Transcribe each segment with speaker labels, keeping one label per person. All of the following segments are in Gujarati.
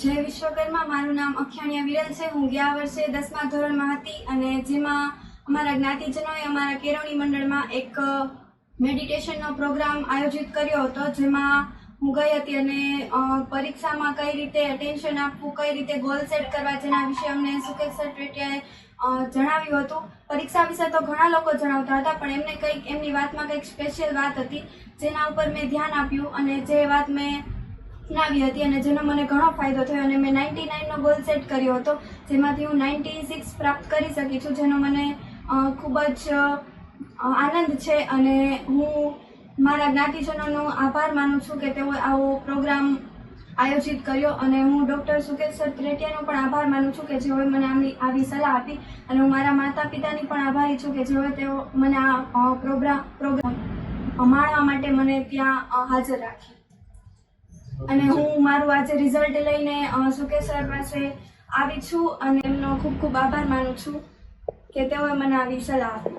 Speaker 1: જય વિશ્વકર્મા, મારું નામ અખ્યાણિયા વિરલ છે. હું ગયા વર્ષે દસમા ધોરણમાં હતી અને જેમાં અમારા જ્ઞાતિજનોએ અમારા કેળવણી મંડળમાં એક મેડિટેશનનો પ્રોગ્રામ આયોજિત કર્યો હતો, જેમાં હું ગઈ હતી અને પરીક્ષામાં કઈ રીતે અટેન્શન આપવું, કઈ રીતે ગોલ સેટ કરવા જેના વિશે અમને સુકેશ સર ટેટિયાએ જણાવ્યું હતું. પરીક્ષા વિશે તો ઘણા લોકો જણાવતા હતા, પણ એમને કંઈક એમની વાતમાં કંઈક સ્પેશિયલ વાત હતી, જેના ઉપર મેં ધ્યાન આપ્યું અને જે વાત મેં અપનાવી હતી અને જેનો મને ઘણો ફાયદો થયો અને મેં નાઇન્ટી નાઇનનો ગોલ સેટ કર્યો હતો, જેમાંથી હું નાઇન્ટી સિક્સ પ્રાપ્ત કરી શકી છું, જેનો મને ખૂબ જ આનંદ છે અને હું મારા જ્ઞાતિજનોનો આભાર માનું છું કે તેઓએ આવો પ્રોગ્રામ આયોજિત કર્યો અને હું ડૉક્ટર સુકેશ સર ત્રેટિયાનો પણ આભાર માનું છું કે જેઓએ મને આમની આવી સલાહ આપી અને હું મારા માતા પિતાની પણ આભારી છું કે જેઓએ તેઓ મને આ પ્રોગ્રામ પ્રોગ્રામ માણવા માટે મને ત્યાં હાજર રાખી. અને હું મારું આજે રિઝલ્ટ લઈને સુકેશ સર પાસે આવી છું અને એમનો ખૂબ ખૂબ આભાર માનું છું કે તેઓએ મને આવી સલાહ આપી.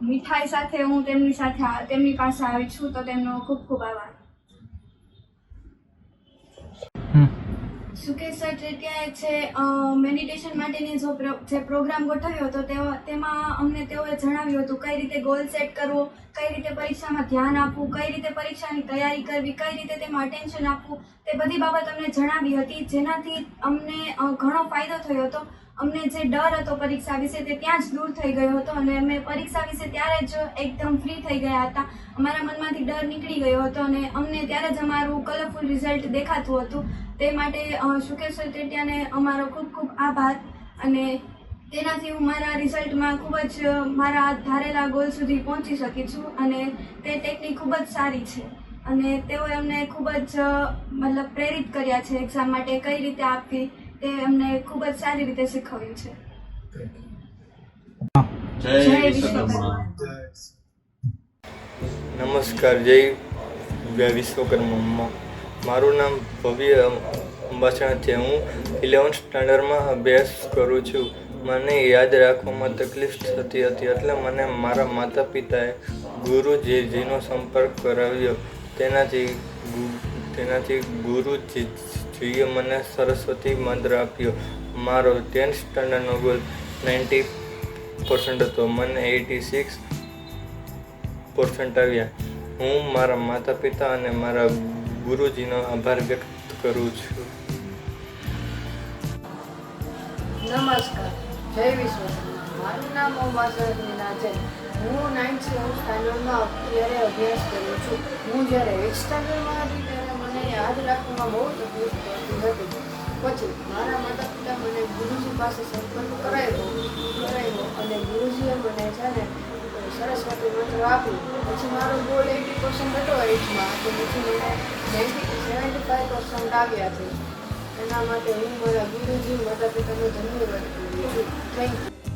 Speaker 2: મીઠાઈ
Speaker 1: સાથે હું તેમની સાથે તેમની પાસે આવી છું તો તેમનો ખૂબ ખૂબ આભાર. સુકેશ સર ટેટિયાએ છે મેડિટેશન માટેની જો જે પ્રોગ્રામ ગોઠવ્યો હતો તેમાં અમને તેઓએ જણાવ્યું હતું કઈ રીતે ગોલ સેટ કરવો, કઈ રીતે પરીક્ષામાં ધ્યાન આપવું, કઈ રીતે પરીક્ષાની તૈયારી કરવી, કઈ રીતે તેમાં અટેન્શન આપવું, તે બધી બાબત અમને જણાવી હતી, જેનાથી અમને ઘણો ફાયદો થયો હતો. અમને જે ડર હતો પરીક્ષા વિશે તે ત્યાં જ દૂર થઈ ગયો હતો અને અમે પરીક્ષા વિશે ત્યારે જ એકદમ ફ્રી થઈ ગયા હતા. અમારા મનમાંથી ડર નીકળી ગયો હતો અને અમને ત્યારે જ અમારું કલરફુલ રિઝલ્ટ દેખાતું હતું. તે માટે અ, શુકેશ અમારો ખૂબ ખૂબ આભાર અને તેનાથી હું મારા રિઝલ્ટમાં ખૂબ જ મારા ધારેલા ગોલ સુધી પહોંચી શકી છું અને તે ટેકનિક ખૂબ જ સારી છે. અને તેઓએ અમને ખૂબ જ મતલબ પ્રેરિત કર્યા છે એક્ઝામ માટે કઈ રીતે આપવી તે અમને ખૂબ જ સારી રીતે શીખવ્યું છે.
Speaker 2: જય
Speaker 1: જય વિશ્વકર્મા.
Speaker 3: નમસ્કાર જય વિશ્વકર્મા મારું નામ ભવ્ય અંબાસણા છે. હું ઇલેવન્થ સ્ટાન્ડર્ડમાં અભ્યાસ કરું છું. મને યાદ રાખવામાં તકલીફ થતી હતી એટલે મને મારા માતા પિતાએ ગુરુજીજીનો સંપર્ક કરાવ્યો. તેનાથી તેનાથી તેનાથી ગુરુજીજીએ મને સરસ્વતી મંત્ર આપ્યો. મારો ટેન્થ સ્ટાન્ડર્ડનો ગોલ નાઇન્ટી પર્સન્ટ હતો. મને એટી સિક્સ પર્સન્ટ આવ્યા. હું મારા માતા પિતા અને મારા ગુરુજીનો આભાર વ્યક્ત કરું છું.
Speaker 4: નમસ્કાર. જય વિશ્વકર્મા મારું નામ ઉમા મીના છે. હું નાઇન્થ સ્ટાન્ડર્ડમાં અત્યારે અભ્યાસ કરું છું. હું જ્યારે એઇટ સ્ટાન્ડર્ડમાં હતી યાદ રાખવામાં બહુ તકલીફ પડતી હતી. પછી મારા માતા પિતા મને ગુરુજી પાસે સંપર્ક કરાવ્યો કરાવ્યો અને ગુરુજીએ મને છે ને સરસ્વતી મંત્ર આપ્યું. પછી મારો ગોલ એટી પર્સન્ટ હતો એઇટમાં તો પછી મને નાઇન્ટી સેવન્ટી ફાઈવ પર્સન્ટ આવ્યા છે. એના માટે હું મારા ગુરુજી માતા પિતાનો ધન્યવાદ કરું થેન્ક યુ